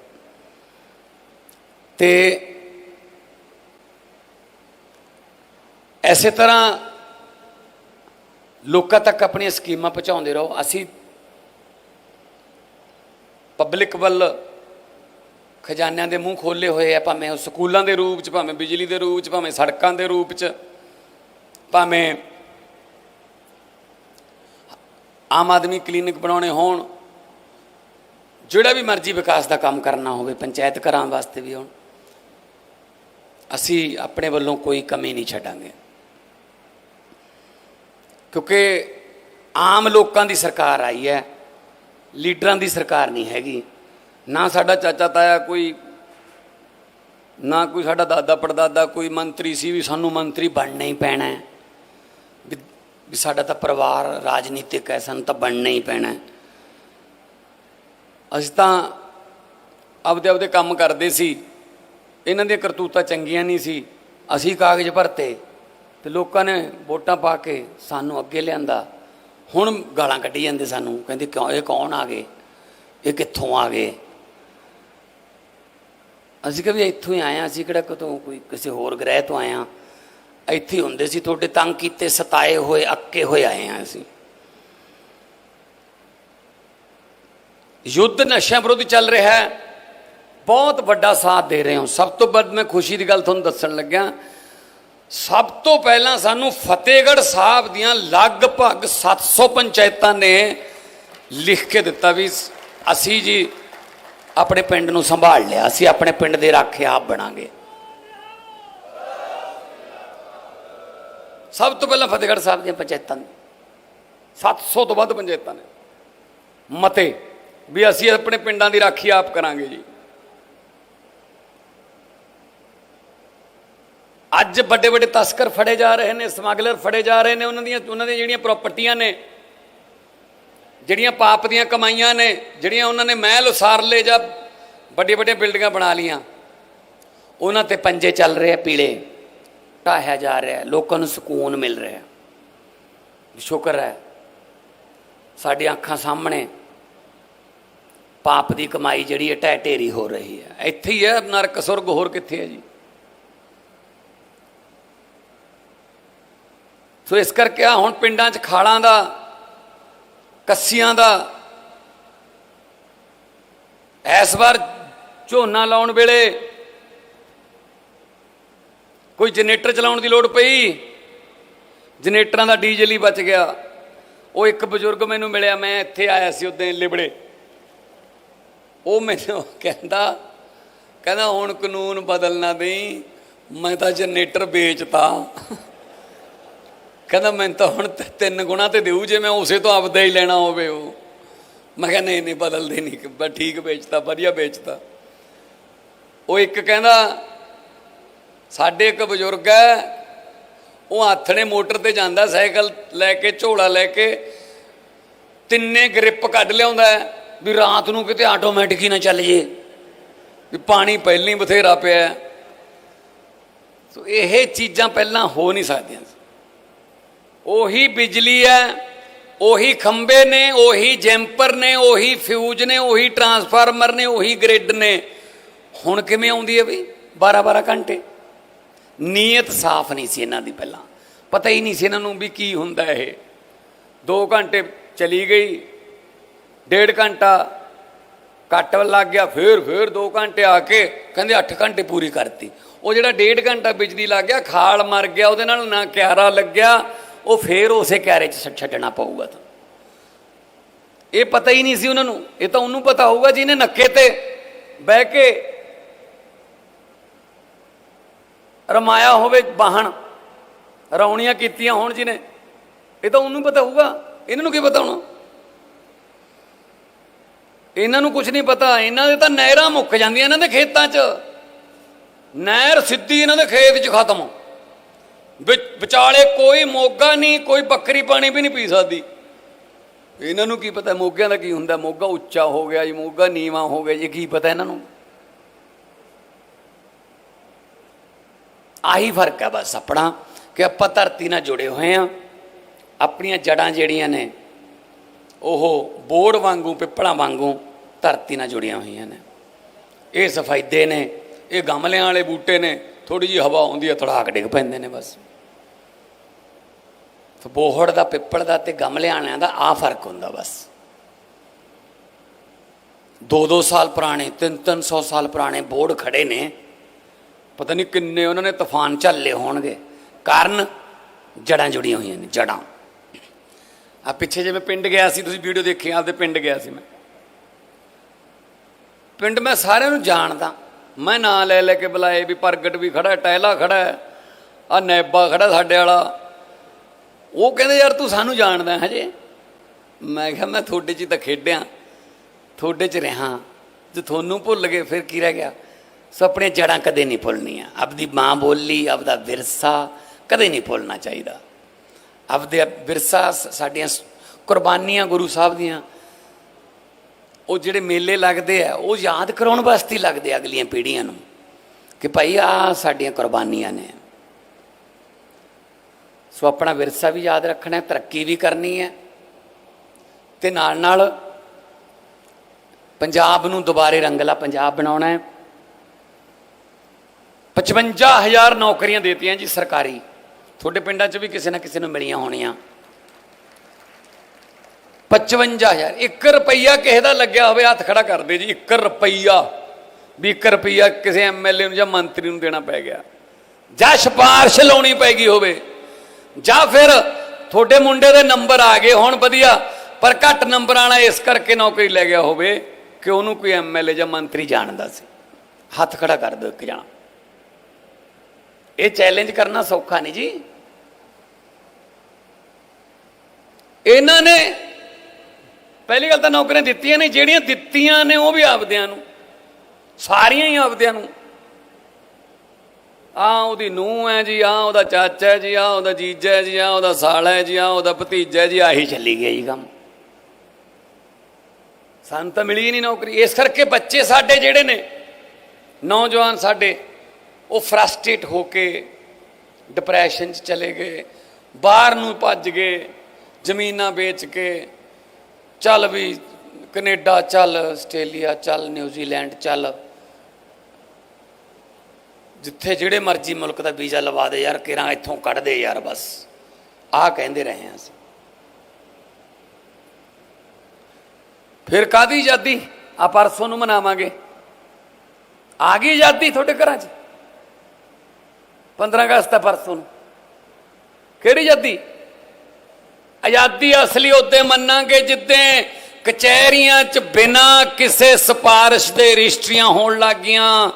[SPEAKER 2] ਤੇ ਐਸੇ ਤਰ੍ਹਾਂ ਲੋਕਾਂ ਤੱਕ ਆਪਣੀਆਂ ਸਕੀਮਾਂ ਪਹੁੰਚਾਉਂਦੇ ਰਹੋ। ਅਸੀਂ ਪਬਲਿਕ ਵੱਲ ਖਜ਼ਾਨਿਆਂ ਦੇ ਮੂੰਹ ਖੋਲੇ ਹੋਏ ਆ, ਭਾਵੇਂ ਉਹ ਸਕੂਲਾਂ ਦੇ ਰੂਪ ਚ, ਭਾਵੇਂ ਬਿਜਲੀ ਦੇ ਰੂਪ ਚ, ਭਾਵੇਂ ਸੜਕਾਂ ਦੇ ਰੂਪ ਚ, ਭਾਵੇਂ ਆਮ ਆਦਮੀ ਕਲੀਨਿਕ ਬਣਾਉਣੇ ਹੋਣ ਜਿਹੜਾ ਵੀ ਮਰਜ਼ੀ ਵਿਕਾਸ ਦਾ ਕੰਮ ਕਰਨਾ ਹੋਵੇ, ਪੰਚਾਇਤ ਘਰਾਂ ਵਾਸਤੇ ਵੀ ਹੁਣ, ਅਸੀਂ ਆਪਣੇ ਵੱਲੋਂ ਕੋਈ ਕਮੀ ਨਹੀਂ ਛੱਡਾਂਗੇ। ਕਿਉਂਕਿ ਆਮ ਲੋਕਾਂ ਦੀ ਸਰਕਾਰ ਆਈ ਹੈ, ਲੀਡਰਾਂ ਦੀ ਸਰਕਾਰ ਨਹੀਂ ਹੈਗੀ। ਨਾ ਸਾਡਾ ਚਾਚਾ ਤਾਇਆ ਕੋਈ, ਨਾ ਕੋਈ ਸਾਡਾ ਦਾਦਾ ਪੜਦਾਦਾ, ਕੋਈ ਮੰਤਰੀ ਸੀ ਵੀ ਸਾਨੂੰ ਮੰਤਰੀ ਬਣਨਾ ਹੀ ਪੈਣਾ ਹੈ। ਵੀ ਸਾਡਾ ਤਾਂ ਪਰਿਵਾਰ, ਰਾਜਨੀਤਿਕ ਹੈ, ਸਾਨੂੰ ਤਾਂ ਬਣਨਾ ਹੀ ਪੈਣਾ ਹੈ। ਅਸੀਂ ਤਾਂ ਆਪਦੇ ਆਪਦੇ ਕੰਮ ਕਰਦੇ ਸੀ। ਇਹਨਾਂ ਦੀਆਂ ਕਰਤੂਤਾਂ ਚੰਗੀਆਂ ਨਹੀਂ ਸੀ। ਅਸੀਂ ਕਾਗਜ਼ ਭਰਤੇ ਤੇ ਲੋਕਾਂ ਨੇ ਵੋਟਾਂ ਪਾ ਕੇ ਸਾਨੂੰ ਅੱਗੇ ਲਿਆਂਦਾ। ਹੁਣ ਗਾਲਾਂ ਕੱਢੀ ਜਾਂਦੇ ਸਾਨੂੰ, ਕਹਿੰਦੇ ਕਿਉਂ, ਇਹ ਕੌਣ ਆ ਗਏ? ਇਹ ਕਿੱਥੋਂ ਆ ਗਏ? ਅਸੀਂ ਕਿਹਾ ਇੱਥੋਂ ਹੀ ਆਏ ਹਾਂ, ਅਸੀਂ ਕਿਹੜਾ ਕਿਤੋਂ ਕੋਈ ਕਿਸੇ ਹੋਰ ਗ੍ਰਹਿ ਤੋਂ ਆਏ ਹਾਂ। ਇੱਥੇ ਹੀ ਹੁੰਦੇ ਸੀ, ਤੁਹਾਡੇ ਤੰਗ ਕੀਤੇ, ਸਤਾਏ ਹੋਏ, ਅੱਕੇ ਹੋਏ ਆਏ ਹਾਂ ਅਸੀਂ। ਯੁੱਧ ਨਸ਼ਿਆਂ ਵਿਰੁੱਧ ਚੱਲ ਰਿਹਾ ਹੈ। ਬਹੁਤ ਵੱਡਾ ਸਾਥ ਦੇ ਰਹੇ ਹੋ। ਸਭ ਤੋਂ ਵੱਧ ਮੈਂ ਖੁਸ਼ੀ ਦੀ ਗੱਲ ਤੁਹਾਨੂੰ ਦੱਸਣ ਲੱਗਿਆ, ਸਭ ਤੋਂ ਪਹਿਲਾਂ ਸਾਨੂੰ ਫਤਿਹਗੜ੍ਹ ਸਾਹਿਬ ਦੀਆਂ ਲਗਭਗ 700 ਪੰਚਾਇਤਾਂ ਨੇ ਲਿਖ ਕੇ ਦਿੱਤਾ ਵੀ ਅਸੀਂ ਜੀ ਆਪਣੇ ਪਿੰਡ ਨੂੰ ਸੰਭਾਲ ਲਿਆ। ਅਸੀਂ ਆਪਣੇ ਪਿੰਡ ਦੇ ਰਾਖੇ ਆਪ ਬਣਾਂਗੇ। ਸਭ ਤੋਂ ਪਹਿਲਾਂ ਫਤਿਹਗੜ੍ਹ ਸਾਹਿਬ ਦੀਆਂ ਪੰਚਾਇਤਾਂ ਨੇ। 700 ਤੋਂ ਵੱਧ ਪੰਚਾਇਤਾਂ ਨੇ। ਮਤੇ। ਵੀ ਅਸੀਂ ਆਪਣੇ ਪਿੰਡਾਂ ਦੀ ਰਾਖੀ ਆਪ ਕਰਾਂਗੇ ਜੀ। ਅੱਜ ਵੱਡੇ ਵੱਡੇ ਤਸਕਰ ਫੜੇ ਜਾ ਰਹੇ ਨੇ, ਸਮਗਲਰ ਫੜੇ ਜਾ ਰਹੇ ਨੇ, ਉਹਨਾਂ ਦੀਆਂ ਉਹਨਾਂ ਦੀਆਂ ਜਿਹੜੀਆਂ ਪ੍ਰਾਪਰਟੀਆਂ ਨੇ, ਜਿਹੜੀਆਂ ਪਾਪ ਦੀਆਂ ਕਮਾਈਆਂ ਨੇ, ਜਿਹੜੀਆਂ ਉਹਨਾਂ ਨੇ ਮਹਿਲ ਉਸਾਰ ਲਏ ਜਾਂ ਵੱਡੀਆਂ ਵੱਡੀਆਂ ਬਿਲਡਿੰਗਾਂ ਬਣਾ ਲੀਆਂ ਉਹਨਾਂ ਤੇ ਪੰਜੇ ਚੱਲ ਰਹੇ ਆ, ਪੀਲੇ ਢਾਹਿਆ ਜਾ ਰਿਹਾ ਲੋਕਾਂ ਨੂੰ ਸਕੂਨ ਮਿਲ ਰਿਹਾ ਸ਼ੁਕਰ ਹੈ, ਸਾਡੀਆਂ ਅੱਖਾਂ ਸਾਹਮਣੇ ਪਾਪ ਦੀ ਕਮਾਈ ਜਿਹੜੀ ਹੈ ਢਹਿ ਢੇਰੀ ਹੋ ਰਹੀ ਹੈ। ਇੱਥੇ ਹੀ ਹੈ, ਨਰਕ ਸੁਰਗ ਹੋਰ ਕਿੱਥੇ ਹੈ ਜੀ? ਸੋ ਇਸ ਕਰਕੇ ਆ ਹੁਣ ਪਿੰਡਾਂ 'ਚ ਖਾਲਾਂ ਦਾ, ਕੱਸੀਆਂ ਦਾ, ਇਸ ਵਾਰ ਝੋਨਾ ਲਾਉਣ ਵੇਲੇ ਕੋਈ ਜਨਰੇਟਰ ਚਲਾਉਣ ਦੀ ਲੋੜ ਪਈ। ਜਨਰੇਟਰਾਂ ਦਾ ਡੀਜ਼ਲ ਹੀ ਬਚ ਗਿਆ। ਉਹ ਇੱਕ ਬਜ਼ੁਰਗ ਮੈਨੂੰ ਮਿਲਿਆ, ਮੈਂ ਇੱਥੇ ਆਇਆ ਸੀ ਉਦੋਂ ਲਿਬੜੇ। ਉਹ ਮੈਨੂੰ ਕਹਿੰਦਾ ਕਹਿੰਦਾ, ਹੁਣ ਕਾਨੂੰਨ ਬਦਲਣਾ ਨਹੀਂ ਮੈਂ ਤਾਂ ਜਨਰੇਟਰ ਵੇਚਤਾ। ਕਹਿੰਦਾ ਮੈਂ ਤਾਂ ਹੁਣ ਤਿੰਨ ਗੁਣਾ ਤੇ ਦੇਊ ਜੇ ਮੈਂ ਉਸੇ ਤੋਂ ਆਪਦਾ ਹੀ ਲੈਣਾ ਹੋਵੇ ਉਹ। ਮੈਂ ਕਿਹਾ, ਨਹੀਂ ਨਹੀਂ, ਬਦਲਦੇ ਨਹੀਂ ਬਸ ਠੀਕ ਵੇਚਤਾ, ਵਧੀਆ ਵੇਚਤਾ। ਉਹ ਇੱਕ ਕਹਿੰਦਾ, ਸਾਡੇ ਇੱਕ ਬਜ਼ੁਰਗ ਹੈ, ਉਹ ਆਥਣੇ ਮੋਟਰ ਤੇ ਜਾਂਦਾ, ਸਾਈਕਲ ਲੈ ਕੇ, ਝੋਲਾ ਲੈ ਕੇ, ਤਿੰਨੇ ਗ੍ਰਿਪ ਕੱਢ ਲਿਆਉਂਦਾ ਵੀ ਰਾਤ ਨੂੰ ਕਿਤੇ ਆਟੋਮੈਟਿਕ ਹੀ ਨਾ ਚੱਲ ਜੇ। ਵੀ ਪਾਣੀ ਪਹਿਲਾਂ ਹੀ ਬਥੇਰਾ ਪਿਆ ਸੋ ਇਹ ਚੀਜ਼ਾਂ ਪਹਿਲਾਂ ਹੋ ਨਹੀਂ ਸਕਦੀਆਂ ਉਹੀ ਬਿਜਲੀ ਹੈ, ਉਹੀ ਖੰਬੇ ਨੇ, ਉਹੀ ਜੈਂਪਰ ਨੇ, ਉਹੀ ਫਿਊਜ਼ ਨੇ, ਉਹੀ ਟਰਾਂਸਫਾਰਮਰ ਨੇ, ਉਹੀ ਗ੍ਰਿਡ ਨੇ। ਹੁਣ ਕਿਵੇਂ ਆਉਂਦੀ ਹੈ ਵੀ? 12 12 ਘੰਟੇ। ਨੀਅਤ ਸਾਫ਼ ਨਹੀਂ ਸੀ ਇਹਨਾਂ ਦੀ ਪਹਿਲਾਂ। ਪਤਾ ਹੀ ਨਹੀਂ ਸੀ ਇਹਨਾਂ ਨੂੰ ਵੀ ਕੀ ਹੁੰਦਾ ਇਹ। 2 ਘੰਟੇ ਚਲੀ ਗਈ ਡੇਢ ਘੰਟਾ ਕੱਟ ਲੱਗ ਗਿਆ, ਫੇਰ ਫੇਰ 2 ਘੰਟੇ ਆ ਕੇ ਕਹਿੰਦੇ 8 ਘੰਟੇ ਪੂਰੀ ਕਰਤੀ। ਉਹ ਜਿਹੜਾ ਡੇਢ ਘੰਟਾ ਬਿਜਲੀ ਲੱਗ ਗਿਆ, ਖਾਲ ਮਰ ਗਿਆ, ਉਹਦੇ ਨਾਲ ਨਾ ਕਿਆਰਾ ਲੱਗਿਆ, ਉਹ ਫੇਰ ਉਸੇ ਕਿਆਰੇ 'ਚ ਛੱਡ- ਛੱਡਣਾ ਪਊਗਾ ਤਾਂ। ਇਹ ਪਤਾ ਹੀ ਨਹੀਂ ਸੀ ਉਹਨਾਂ ਨੂੰ, ਇਹ ਤਾਂ ਉਹਨੂੰ ਪਤਾ ਹੋਊਗਾ ਜਿਹਨੇ ਨੱਕੇ ਤੇ ਬਹਿ ਕੇ ਰਮਾਇਆ ਹੋਵੇ ਬਾਹਣ ਰੌਣੀਆਂ ਕੀਤੀਆਂ ਹੋਣ ਜਿਹਨੇ, ਇਹ ਤਾਂ ਉਹਨੂੰ ਪਤਾ ਹੋਊਗਾ। ਇਹਨਾਂ ਨੂੰ ਕੀ ਪਤਾ ਹੋਣਾ? ਇਹਨਾਂ ਨੂੰ ਕੁਝ ਨਹੀਂ ਪਤਾ। ਇਹਨਾਂ ਦੇ ਤਾਂ ਨਹਿਰਾਂ ਮੁੱਕ ਜਾਂਦੀਆਂ ਇਹਨਾਂ ਦੇ ਖੇਤਾਂ 'ਚ। ਨਹਿਰ ਸਿੱਧੀ ਇਹਨਾਂ ਦੇ ਖੇਤ 'ਚ ਖਤਮ। ਵਿੱਚ ਵਿਚਾਲੇ ਕੋਈ ਮੋਗਾ ਨਹੀਂ, ਕੋਈ ਬੱਕਰੀ ਪਾਣੀ ਵੀ ਨਹੀਂ ਪੀ ਸਕਦੀ। ਇਹਨਾਂ ਨੂੰ ਕੀ ਪਤਾ ਮੋਗਿਆਂ ਦਾ ਕੀ ਹੁੰਦਾ। ਮੋਗਾ ਉੱਚਾ ਹੋ ਗਿਆ ਜੀ, ਮੋਗਾ ਨੀਵਾ ਹੋ ਗਿਆ ਜੀ, ਕੀ ਪਤਾ ਇਹਨਾਂ ਨੂੰ। ਆਹੀ ਫ਼ਰਕ ਹੈ ਬਸ ਆਪਣਾ, ਕਿ ਆਪਾਂ ਧਰਤੀ ਨਾਲ ਜੁੜੇ ਹੋਏ ਆ ਆਪਣੀਆਂ ਜੜਾਂ ਜਿਹੜੀਆਂ ਨੇ ਉਹ ਬੋੜ ਵਾਂਗੂ, ਪਿੱਪਲਾਂ ਵਾਂਗੂ ਧਰਤੀ ਨਾਲ ਜੁੜੀਆਂ ਹੋਈਆਂ ਨੇ। ਇਹ ਸਫੈਦੇ ਨੇ, ਇਹ ਗਮਲਿਆਂ ਵਾਲੇ ਬੂਟੇ ਨੇ ਥੋੜੀ ਜੀ ਹਵਾ ਆਉਂਦੀ ਹੈ, ਥੜਾਕ ਡਿੱਗ ਪੈਂਦੇ ਨੇ ਬਸ। ਤੇ ਬੋਹੜ ਦਾ, ਪਿੱਪਲ ਦਾ ਤੇ ਗਮਲਿਆਂ ਵਾਲਿਆਂ ਦਾ ਆ ਫ਼ਰਕ ਹੁੰਦਾ ਬਸ। 2-2 ਸਾਲ ਪੁਰਾਣੇ 3-300 ਸਾਲ ਪੁਰਾਣੇ ਬੋੜ ਖੜੇ ਨੇ। ਪਤਾ ਨਹੀਂ ਕਿੰਨੇ ਉਹਨਾਂ ਨੇ ਤੂਫਾਨ ਝੱਲੇ ਹੋਣਗੇ। ਕਾਰਨ ਜੜਾਂ ਜੁੜੀਆਂ ਹੋਈਆਂ ਨੇ, ਜੜਾਂ। ਆ ਪਿੱਛੇ ਜੇ ਮੈਂ ਪਿੰਡ ਗਿਆ ਸੀ ਤੁਸੀਂ ਵੀਡੀਓ ਦੇਖੀ ਆਪਦੇ ਪਿੰਡ ਗਿਆ ਸੀ ਮੈਂ। ਪਿੰਡ ਮੈਂ ਸਾਰਿਆਂ ਨੂੰ ਜਾਣਦਾ। ਮੈਂ ਨਾਂ ਲੈ ਲੈ ਕੇ ਬੁਲਾਏ ਵੀ ਪ੍ਰਗਟ ਵੀ ਖੜਾ ਹੈ, ਟਹਿਲਾ ਖੜਾ ਹੈ ਆ ਨੈਬਾ ਖੜਾ ਸਾਡੇ ਵਾਲਾ। ਉਹ ਕਹਿੰਦੇ ਯਾਰ ਤੂੰ ਸਾਨੂੰ ਜਾਣਦਾ ਹਜੇ? ਮੈਂ ਕਿਹਾ ਮੈਂ ਤੁਹਾਡੇ 'ਚ ਹੀ ਤਾਂ ਖੇਡਿਆ ਤੁਹਾਡੇ 'ਚ ਰਹਾ। ਜੇ ਤੁਹਾਨੂੰ ਭੁੱਲ ਗਏ ਫਿਰ ਕੀ ਰਹਿ ਗਿਆ? ਸੋ ਆਪਣੀਆਂ ਜੜਾਂ ਕਦੇ ਨਹੀਂ ਭੁੱਲਣੀਆਂ। ਆਪਦੀ ਮਾਂ ਬੋਲੀ ਆਪਦਾ ਵਿਰਸਾ ਕਦੇ ਨਹੀਂ ਭੁੱਲਣਾ ਚਾਹੀਦਾ। ਆਪਦੇ ਵਿਰਸਾ ਸ- ਸਾਡੀਆਂ ਸ- ਕੁਰਬਾਨੀਆਂ ਗੁਰੂ ਸਾਹਿਬ ਦੀਆਂ, ਉਹ ਜਿਹੜੇ ਮੇਲੇ ਲੱਗਦੇ ਆ, ਉਹ ਯਾਦ ਕਰਾਉਣ ਵਾਸਤੇ ਲੱਗਦੇ ਅਗਲੀਆਂ ਪੀੜ੍ਹੀਆਂ ਨੂੰ, ਕਿ ਭਾਈ ਆ ਸਾਡੀਆਂ ਕੁਰਬਾਨੀਆਂ ਨੇ। ਸੋ ਆਪਣਾ ਵਿਰਸਾ ਵੀ ਯਾਦ ਰੱਖਣਾ ਹੈ, ਤਰੱਕੀ ਵੀ ਕਰਨੀ ਹੈ, ਤੇ ਨਾਲ ਨਾਲ ਪੰਜਾਬ ਨੂੰ ਦੁਬਾਰੇ ਰੰਗਲਾ ਪੰਜਾਬ ਬਣਾਉਣਾ ਹੈ। 55000 ਨੌਕਰੀਆਂ ਦੇਤੀਆਂ ਜੀ ਸਰਕਾਰੀ। ਤੁਹਾਡੇ ਪਿੰਡਾਂ 'ਚ ਵੀ ਕਿਸੇ ਨਾ ਕਿਸੇ ਨੂੰ ਮਿਲੀਆਂ ਹੋਣੀਆਂ। 55000 1 ਰੁਪਈਆ ਕਿਸੇ ਦਾ ਲੱਗਿਆ ਹੋਵੇ, ਹੱਥ ਖੜਾ ਕਰ ਦੇ ਜੀ 1 ਰੁਪਈਆ, ਵੀ 1 ਰੁਪਈਆ ਕਿਸੇ ਐਮਐਲਏ ਨੂੰ ਜਾਂ ਮੰਤਰੀ ਨੂੰ ਦੇਣਾ ਪੈ ਗਿਆ। ਜਾਂ ਸਿਫਾਰਿਸ਼ ਲਾਉਣੀ ਪੈ ਗਈ ਹੋਵੇ, ਜਾਂ ਫਿਰ ਤੁਹਾਡੇ ਮੁੰਡੇ ਦੇ ਨੰਬਰ ਆ ਗਏ, ਹੁਣ ਵਧੀਆ, ਪਰ ਘੱਟ ਨੰਬਰ ਵਾਲਾ ਇਸ ਕਰਕੇ ਨੌਕਰੀ ਲੈ ਗਿਆ ਹੋਵੇ ਕਿ ਉਹਨੂੰ ਕੋਈ ਐਮਐਲਏ ਜਾਂ ਮੰਤਰੀ ਜਾਣਦਾ ਸੀ। ਹੱਥ ਖੜਾ ਕਰ ਦਿਓ ਇੱਕ ਜਣਾ। ਇਹ ਚੈਲੰਜ ਕਰਨਾ ਸੌਖਾ ਨਹੀਂ ਜੀ। ਇਹਨਾਂ ਨੇ ਪਹਿਲੀ ਗੱਲ ਤਾਂ ਨੌਕਰੀਆਂ ਦਿੱਤੀਆਂ ਨੇ, ਜਿਹੜੀਆਂ ਦਿੱਤੀਆਂ ਨੇ ਉਹ ਵੀ ਆਪਦਿਆਂ ਨੂੰ, ਸਾਰੀਆਂ ਹੀ ਆਪਦਿਆਂ ਨੂੰ। ਆ ਉਹਦੀ ਨੂੰਹ ਹੈ ਜੀ ਆ ਉਹਦਾ ਚਾਚਾ ਹੈ ਜੀ ਆ ਉਹਦਾ ਜੀਜਾ ਹੈ ਜੀ ਆ ਉਹਦਾ ਸਾਲਾ ਹੈ ਜੀ ਆ ਉਹਦਾ ਭਤੀਜਾ ਜੀ, ਆਹੀ ਚੱਲੀ ਗਿਆ ਜੀ ਕੰਮ। ਸਾਨੂੰ ਤਾਂ ਮਿਲੀ ਨਹੀਂ ਨੌਕਰੀ। ਇਸ ਕਰਕੇ ਬੱਚੇ ਸਾਡੇ ਜਿਹੜੇ ਨੇ, ਨੌਜਵਾਨ ਸਾਡੇ, ਉਹ ਫਰਸਟ੍ਰੇਟ ਹੋ ਕੇ ਡਿਪਰੈਸ਼ਨ 'ਚ ਚਲੇ ਗਏ, ਬਾਹਰ ਨੂੰ ਭੱਜ ਗਏ। ਜ਼ਮੀਨਾਂ ਵੇਚ ਕੇ ਚੱਲ ਵੀ ਕੈਨੇਡਾ ਚੱਲ, ਆਸਟ੍ਰੇਲੀਆ ਚੱਲ ਨਿਊਜ਼ੀਲੈਂਡ ਚੱਲ। ਜਿੱਥੇ ਜਿਹੜੇ ਮਰਜ਼ੀ ਮੁਲਕ ਦਾ ਵੀਜ਼ਾ ਲਵਾ ਦੇ ਯਾਰ, ਕਿਰਾਂ ਇੱਥੋਂ ਕੱਢ ਦੇ ਯਾਰ ਬਸ। ਆਹ ਕਹਿੰਦੇ ਰਹੇ ਹਾਂ ਅਸੀਂ। ਫਿਰ ਕਾਦੀ ਆਜ਼ਾਦੀ? ਆ ਪਰਸੋਂ ਨੂੰ ਮਨਾਵਾਂਗੇ। ਆ ਗਈ ਆਜ਼ਾਦੀ ਤੁਹਾਡੇ ਘਰਾਂ 'ਚ? 15 ਅਗਸਤ ਹੈ ਪਰਸੋਂ ਨੂੰ। ਕਿਹੜੀ ਆਜ਼ਾਦੀ? ਆਜ਼ਾਦੀ ਅਸਲੀ ਉਹਦੇ ਮੰਨਾਂਗੇ ਜਿੱਦੇ ਕਚਹਿਰੀਆਂ 'ਚ ਬਿਨਾ ਕਿਸੇ ਸਿਫਾਰਿਸ਼ ਦੇ ਰਜਿਸਟਰੀਆਂ ਹੋਣ ਲੱਗੀਆਂ,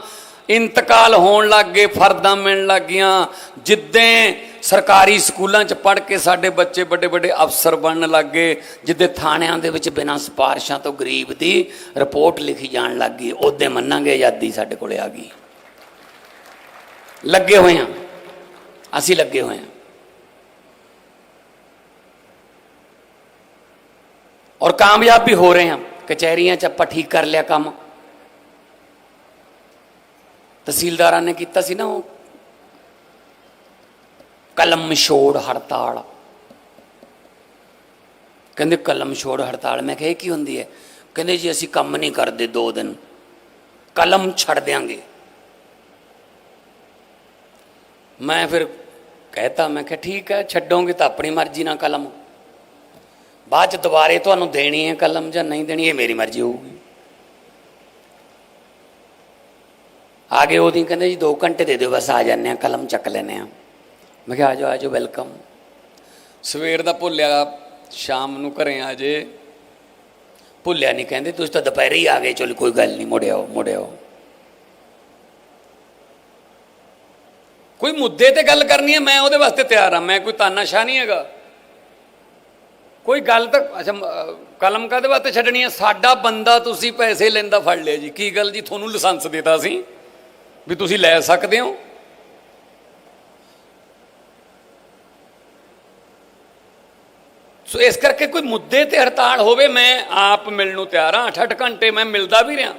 [SPEAKER 2] ਇੰਤਕਾਲ ਹੋਣ ਲੱਗੇ ਫਰਦਾਂ ਮਿਲਣ ਲੱਗੀਆਂ। ਜਿੱਦੇ ਸਰਕਾਰੀ ਸਕੂਲਾਂ 'ਚ ਪੜ੍ਹ ਕੇ ਸਾਡੇ ਬੱਚੇ ਵੱਡੇ ਵੱਡੇ ਅਫਸਰ ਬਣਨ ਲੱਗੇ ਜਿੱਦੇ ਥਾਣਿਆਂ ਦੇ ਵਿੱਚ ਬਿਨਾਂ ਸਿਫਾਰਿਸ਼ਾਂ ਤੋਂ ਗਰੀਬ ਦੀ ਰਿਪੋਰਟ ਲਿਖੀ ਜਾਣ ਲੱਗੀ ਉਹਦੇ ਮੰਨਾਂਗੇ ਆਜ਼ਾਦੀ ਸਾਡੇ ਕੋਲੇ ਆ ਗਈ। ਲੱਗੇ ਹੋਏ ਹਾਂ। ਅਸੀਂ ਲੱਗੇ ਹੋਏ ਹਾਂ। ਔਰ ਕਾਮਯਾਬ ਵੀ ਹੋ ਰਹੇ ਹਾਂ। ਕਚਹਿਰੀਆਂ 'ਚ ਆਪਾਂ ਠੀਕ ਕਰ ਲਿਆ ਕੰਮ। ਤਹਿਸੀਲਦਾਰਾਂ ਨੇ ਕੀਤਾ ਸੀ ਨਾ ਉਹ। ਕਲਮ ਛੋੜ ਹੜਤਾਲ। ਕਹਿੰਦੇ ਕਲਮ ਛੋੜ ਹੜਤਾਲ। ਮੈਂ ਕਿਹਾ, ਇਹ ਕੀ ਹੁੰਦੀ ਹੈ? ਕਹਿੰਦੇ ਜੀ, ਅਸੀਂ ਕੰਮ ਨਹੀਂ ਕਰਦੇ ਦੋ ਦਿਨ। ਕਲਮ ਛੱਡ ਦਿਆਂਗੇ। ਮੈਂ ਫਿਰ ਕਹਿਤਾ, ਮੈਂ ਕਿਹਾ, ਠੀਕ ਹੈ, ਛੱਡੋਗੇ ਤਾਂ ਆਪਣੀ ਮਰਜ਼ੀ ਨਾਲ ਕਲਮ। ਬਾਅਦ ਚ ਦੁਬਾਰੇ ਤੁਹਾਨੂੰ ਦੇਣੀ ਹੈ ਕਲਮ ਜਾਂ ਨਹੀਂ ਦੇਣੀ, ਇਹ ਮੇਰੀ ਮਰਜ਼ੀ ਹੋਊਗੀ। ਆਗੇ ਉਹਦੀ ਕਹਿੰਦੇ ਜੀ 2 ਘੰਟੇ ਦੇ ਦਿਓ, ਬਸ ਆ ਜਾਂਦੇ ਆ ਕਲਮ ਚੱਕ ਲੈਨੇ ਆ ਮੈਂ ਕਿਹਾ ਆਜੋ ਆਜੋ ਵੈਲਕਮ। ਸਵੇਰ ਦਾ ਭੁੱਲਿਆ, ਸ਼ਾਮ ਨੂੰ ਘਰੇ ਆ ਜੇ। ਭੁੱਲਿਆ ਨਹੀਂ, ਕਹਿੰਦੇ, ਤੁਸੀਂ ਤਾਂ ਦੁਪਹਿਰੇ ਹੀ ਆ ਗਏ, ਚਲੋ ਕੋਈ ਗੱਲ ਨਹੀਂ ਮੁੜਿਆਓ ਮੁੜਿਆਓ ਕੋਈ ਮੁੱਦੇ ਤੇ ਗੱਲ ਕਰਨੀ ਹੈ, ਮੈਂ ਉਹਦੇ ਵਾਸਤੇ ਤਿਆਰ ਹਾਂ, ਮੈਂ ਕੋਈ ਤਾਨਾਸ਼ਾਹ ਨਹੀਂ ਹੈਗਾ। ਕੋਈ ਗੱਲ ਤਾਂ, ਅੱਛਾ ਕਲਮ ਕਾਦੇ ਵਾਸਤੇ ਛੱਡਣੀ ਹੈ ਸਾਡਾ ਬੰਦਾ ਤੁਸੀਂ ਪੈਸੇ ਲੈਂਦਾ ਫੜ ਲਿਆ ਜੀ। ਕੀ ਗੱਲ ਜੀ? ਤੁਹਾਨੂੰ ਲਾਇਸੈਂਸ ਦਿੱਤਾ ਸੀ ਵੀ ਤੁਸੀਂ ਲੈ ਸਕਦੇ ਹੋ? ਸੋ ਇਸ ਕਰਕੇ ਕੋਈ ਮੁੱਦੇ ਤੇ ਹੜਤਾਲ ਹੋਵੇ, ਮੈਂ ਆਪ ਮਿਲਣ ਨੂੰ ਤਿਆਰ ਹਾਂ। 8-8 ਘੰਟੇ ਮੈਂ ਮਿਲਦਾ ਵੀ ਰਿਹਾ।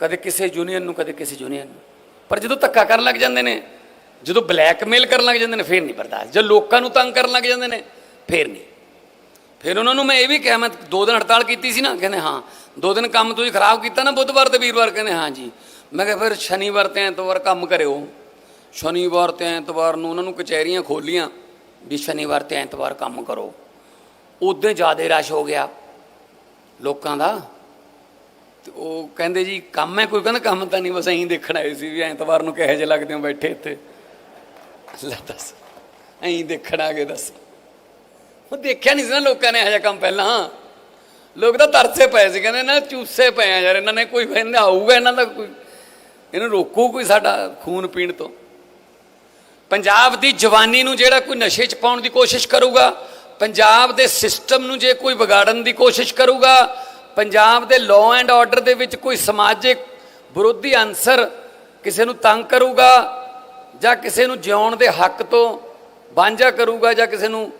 [SPEAKER 2] ਕਦੇ ਕਿਸੇ ਯੂਨੀਅਨ ਨੂੰ, ਕਦੇ ਕਿਸੇ ਯੂਨੀਅਨ ਨੂੰ। ਪਰ ਜਦੋਂ ਧੱਕਾ ਕਰਨ ਲੱਗ ਜਾਂਦੇ ਨੇ ਜਦੋਂ ਬਲੈਕਮੇਲ ਕਰਨ ਲੱਗ ਜਾਂਦੇ ਨੇ, ਫੇਰ ਨਹੀਂ ਬਰਦਾਸ਼ਤ। ਜਦ ਲੋਕਾਂ ਨੂੰ ਤੰਗ ਕਰਨ ਲੱਗ ਜਾਂਦੇ ਨੇ, ਫੇਰ ਨਹੀਂ। ਫਿਰ ਉਹਨਾਂ ਨੂੰ ਮੈਂ ਇਹ ਵੀ ਕਿਹਾ, ਮੈਂ ਦੋ ਦਿਨ ਹੜਤਾਲ ਕੀਤੀ ਸੀ ਨਾ, ਕਹਿੰਦੇ ਹਾਂ, ਦੋ ਦਿਨ ਕੰਮ ਤੁਸੀਂ ਖਰਾਬ ਕੀਤਾ ਨਾ ਬੁੱਧਵਾਰ ਤੇ ਵੀਰਵਾਰ, ਕਹਿੰਦੇ ਹਾਂ ਜੀ। ਮੈਂ ਕਿਹਾ ਫਿਰ ਸ਼ਨੀਵਾਰ ਤੇ ਐਤਵਾਰ ਕੰਮ ਕਰਿਓ। ਸ਼ਨੀਵਾਰ ਤੇ ਐਤਵਾਰ ਨੂੰ ਉਹਨਾਂ ਨੂੰ ਕਚਹਿਰੀਆਂ ਖੋਲੀਆਂ ਵੀ ਸ਼ਨੀਵਾਰ ਤੇ ਐਤਵਾਰ ਕੰਮ ਕਰੋ। ਉਦੋਂ ਜ਼ਿਆਦਾ ਰਸ਼ ਹੋ ਗਿਆ ਲੋਕਾਂ ਦਾ। ਤੇ ਉਹ ਕਹਿੰਦੇ ਜੀ, ਕੰਮ ਹੈ, ਕੋਈ ਕਹਿੰਦਾ ਕੰਮ ਤਾਂ ਨਹੀਂ, ਬਸ ਐਂ ਦੇਖਣ ਆਏ ਸੀ ਵੀ ਐਤਵਾਰ ਨੂੰ ਕਿਹੋ ਜਿਹੇ ਲੱਗਦੇ ਹੋ ਬੈਠੇ ਇੱਥੇ। ਲੈ ਦੱਸ। ਐਂ ਦੇਖਣ ਆ ਗਏ ਦੱਸ। ਉਹ ਦੇਖਿਆ ਨਹੀਂ ਸੀ ਨਾ ਲੋਕਾਂ ਨੇ ਇਹੋ ਜਿਹਾ ਕੰਮ ਪਹਿਲਾਂ। ਲੋਕ ਤਾਂ ਤਰਸੇ ਪਏ ਸੀ, ਕਹਿੰਦੇ ਨਾ ਚੂਸੇ ਪਏ ਆ ਯਾਰ, ਇਹਨਾਂ ਨੇ ਕੋਈ ਕਹਿੰਦਾ ਆਊਗਾ, ਇਹਨਾਂ ਦਾ ਕੋਈ ਇਹਨੂੰ ਰੋਕੂ ਕੋਈ ਸਾਡਾ ਖੂਨ ਪੀਣ ਤੋਂ। ਪੰਜਾਬ ਦੀ ਜਵਾਨੀ ਨੂੰ ਜਿਹੜਾ ਕੋਈ ਨਸ਼ੇ 'ਚ ਪਾਉਣ ਦੀ ਕੋਸ਼ਿਸ਼ ਕਰੂਗਾ, ਪੰਜਾਬ ਦੇ ਸਿਸਟਮ ਨੂੰ ਜੇ ਕੋਈ ਵਿਗਾੜਨ ਦੀ ਕੋਸ਼ਿਸ਼ ਕਰੂਗਾ, ਪੰਜਾਬ ਦੇ ਲਾਅ ਐਂਡ ਆਰਡਰ ਦੇ ਵਿੱਚ ਕੋਈ ਸਮਾਜਿਕ ਵਿਰੋਧੀ ਅੰਸਰ ਕਿਸੇ ਨੂੰ ਤੰਗ ਕਰੂਗਾ ਜਾਂ ਕਿਸੇ ਨੂੰ ਜਿਉਣ ਦੇ ਹੱਕ ਤੋਂ ਵਾਂਝਾ ਕਰੂਗਾ ਜਾਂ ਕਿਸੇ ਨੂੰ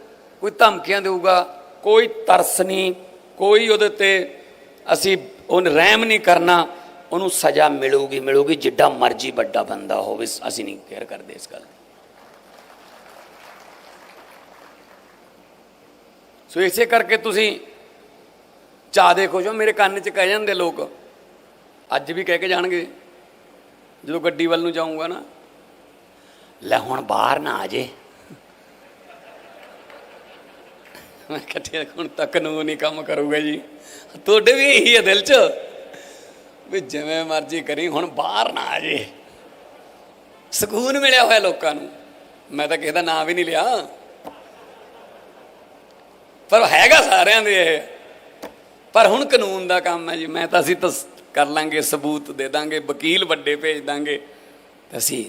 [SPEAKER 2] ਕੋਈ ਧਮਕੀਆਂ ਦੇਊਗਾ, ਕੋਈ ਤਰਸ ਨਹੀਂ, ਕੋਈ ਉਹਦੇ ਤੇ ਅਸੀਂ ਉਹਨ ਰਹਿਮ ਨਹੀਂ ਕਰਨਾ, ਉਹਨੂੰ ਸਜ਼ਾ ਮਿਲੂਗੀ ਮਿਲੂਗੀ, ਜਿੱਡਾ ਮਰਜ਼ੀ ਵੱਡਾ ਬੰਦਾ ਹੋਵੇ, ਅਸੀਂ ਨਹੀਂ ਕੇਅਰ ਕਰਦੇ ਇਸ ਗੱਲ ਸੋ ਇਸੇ ਕਰਕੇ ਤੁਸੀਂ ਚਾਦੇ ਦੇਖੋ ਹੋ, ਮੇਰੇ ਕੰਨ 'ਚ ਕਹਿ ਜਾਂਦੇ ਲੋਕ, ਅੱਜ ਵੀ ਕਹਿ ਕੇ ਜਾਣਗੇ, ਜਦੋਂ ਗੱਡੀ ਵੱਲ ਨੂੰ ਜਾਊਂਗਾ ਨਾ ਲੈ ਹੁਣ ਬਾਹਰ ਨਾ ਆ ਜੇ। ਮੈਂ ਕਿਹਾ ਹੁਣ ਤੱਕ ਕਾਨੂੰਨ ਹੀ ਕੰਮ ਕਰੂਗਾ ਜੀ। ਤੁਹਾਡੇ ਵੀ ਇਹੀ ਹੈ ਦਿਲ 'ਚ ਵੀ ਜਿਵੇਂ ਮਰਜ਼ੀ ਕਰੀ, ਹੁਣ ਬਾਹਰ ਨਾ ਆ ਜੇ। ਸਕੂਨ ਮਿਲਿਆ ਹੋਇਆ ਲੋਕਾਂ ਨੂੰ। ਮੈਂ ਤਾਂ ਕਿਸੇ ਦਾ ਨਾਂ ਵੀ ਨਹੀਂ ਲਿਆ। ਪਰ ਹੈਗਾ ਸਾਰਿਆਂ ਦੇ ਇਹ। ਪਰ ਹੁਣ ਕਾਨੂੰਨ ਦਾ ਕੰਮ ਹੈ ਜੀ। ਮੈਂ ਤਾਂ ਅਸੀਂ ਤਾਂ ਕਰ ਲਾਂਗੇ, ਸਬੂਤ ਦੇ ਦਾਂਗੇ, ਵਕੀਲ ਵੱਡੇ ਭੇਜ ਦਾਂਗੇ। ਅਸੀਂ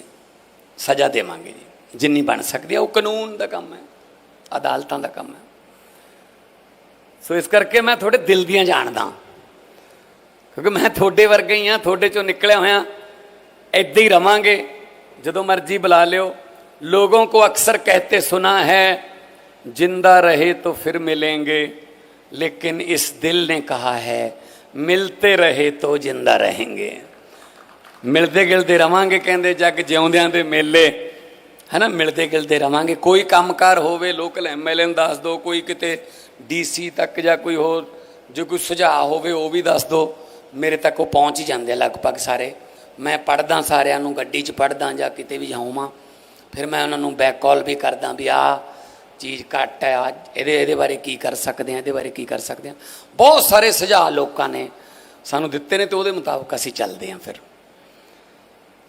[SPEAKER 2] ਸਜ਼ਾ ਦੇਵਾਂਗੇ ਜੀ ਜਿੰਨੀ ਬਣ ਸਕਦੀ ਹੈ ਉਹ ਕਾਨੂੰਨ ਦਾ ਕੰਮ ਹੈ ਅਦਾਲਤਾਂ ਦਾ ਕੰਮ ਹੈ ਸੋ ਇਸ ਕਰਕੇ ਮੈਂ ਤੁਹਾਡੇ ਦਿਲ ਦੀਆਂ ਜਾਣਦਾ ਕਿਉਂਕਿ ਮੈਂ ਤੁਹਾਡੇ ਵਰਗਾ ਹੀ ਆ ਤੁਹਾਡੇ ਚੋਂ ਨਿਕਲਿਆ ਹੋਇਆ ਐਦਾਂ ਹੀ ਰਵਾਂਗੇ ਜਦੋਂ ਮਰਜ਼ੀ ਬੁਲਾ ਲਿਓ ਲੋਗੋं को अक्सर कहते सुना है जिंदा रहे तो फिर मिलेंगे लेकिन इस दिल ने कहा है मिलते रहे तो जिंदा रहेंगे ਮਿਲਦੇ ਗਿਲਦੇ ਰਵਾਂਗੇ ਕਹਿੰਦੇ ਜੱਗ ਜਿਉਂਦਿਆਂ ਦੇ ਮੇਲੇ। ਹੈਨਾ, ਮਿਲਦੇ ਗਿਲਦੇ ਰਵਾਂਗੇ। ਕੋਈ ਕੰਮਕਾਰ ਹੋਵੇ ਲੋਕਲ ਐਮਐਲਏ ਨੂੰ ਦੱਸ ਦਿਓ ਕੋਈ ਕਿਤੇ ਡੀਸੀ ਤੱਕ ਜਾਂ ਕੋਈ ਹੋਰ, ਜੇ ਕੋਈ ਸੁਝਾਅ ਹੋਵੇ, ਉਹ ਵੀ ਦੱਸ ਦਿਓ ਮੇਰੇ ਤੱਕ ਉਹ ਪਹੁੰਚ ਹੀ ਜਾਂਦੇ ਆ ਲਗਭਗ ਸਾਰੇ। ਮੈਂ ਪੜਦਾ ਸਾਰਿਆਂ ਨੂੰ, ਗੱਡੀ 'ਚ ਪੜਦਾ ਜਾਂ ਕਿਤੇ ਵੀ ਜਾਵਾਂ ਫਿਰ ਮੈਂ ਉਹਨਾਂ ਨੂੰ ਬੈਕ ਕਾਲ ਵੀ ਕਰਦਾ ਵੀ ਆ ਚੀਜ਼ ਘੱਟ ਹੈ ਅੱਜ ਇਹਦੇ ਇਹਦੇ ਬਾਰੇ ਕੀ ਕਰ ਸਕਦੇ ਆ, ਇਹਦੇ ਬਾਰੇ ਕੀ ਕਰ ਸਕਦੇ ਆ। ਬਹੁਤ ਸਾਰੇ ਸੁਝਾਅ ਲੋਕਾਂ ਨੇ ਸਾਨੂੰ ਦਿੱਤੇ ਨੇ ਤੇ ਉਹਦੇ ਮੁਤਾਬਕ ਅਸੀਂ ਚੱਲਦੇ ਹਾਂ ਫਿਰ।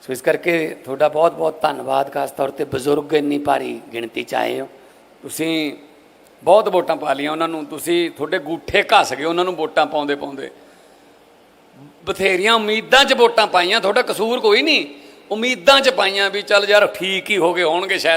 [SPEAKER 2] ਸੋ ਇਸ ਕਰਕੇ ਤੁਹਾਡਾ ਬਹੁਤ ਬਹੁਤ ਧੰਨਵਾਦ, ਖਾਸ ਤੌਰ ਤੇ ਬਜ਼ੁਰਗ ਇੰਨੀ ਭਾਰੀ ਗਿਣਤੀ ਚ ਆਏ ਹੋ। ਤੁਸੀਂ ਬਹੁਤ ਵੋਟਾਂ ਪਾ ਲਈਆਂ ਉਹਨਾਂ ਨੂੰ, ਤੁਸੀਂ ਤੁਹਾਡੇ ਗੂਠੇ ਘਸ ਗਏ ਉਹਨਾਂ ਨੂੰ ਵੋਟਾਂ ਪਾਉਂਦੇ ਪਾਉਂਦੇ ਬਥੇਰੀਆਂ ਉਮੀਦਾਂ 'ਚ ਵੋਟਾਂ ਪਾਈਆਂ, ਤੁਹਾਡਾ ਕਸੂਰ ਕੋਈ ਨਹੀਂ। ਉਮੀਦਾਂ 'ਚ ਪਾਈਆਂ ਵੀ ਚੱਲ ਯਾਰ ਠੀਕ ਹੀ ਹੋ ਗਏ, ਹੋਣਗੇ ਸ਼ਾਇਦ।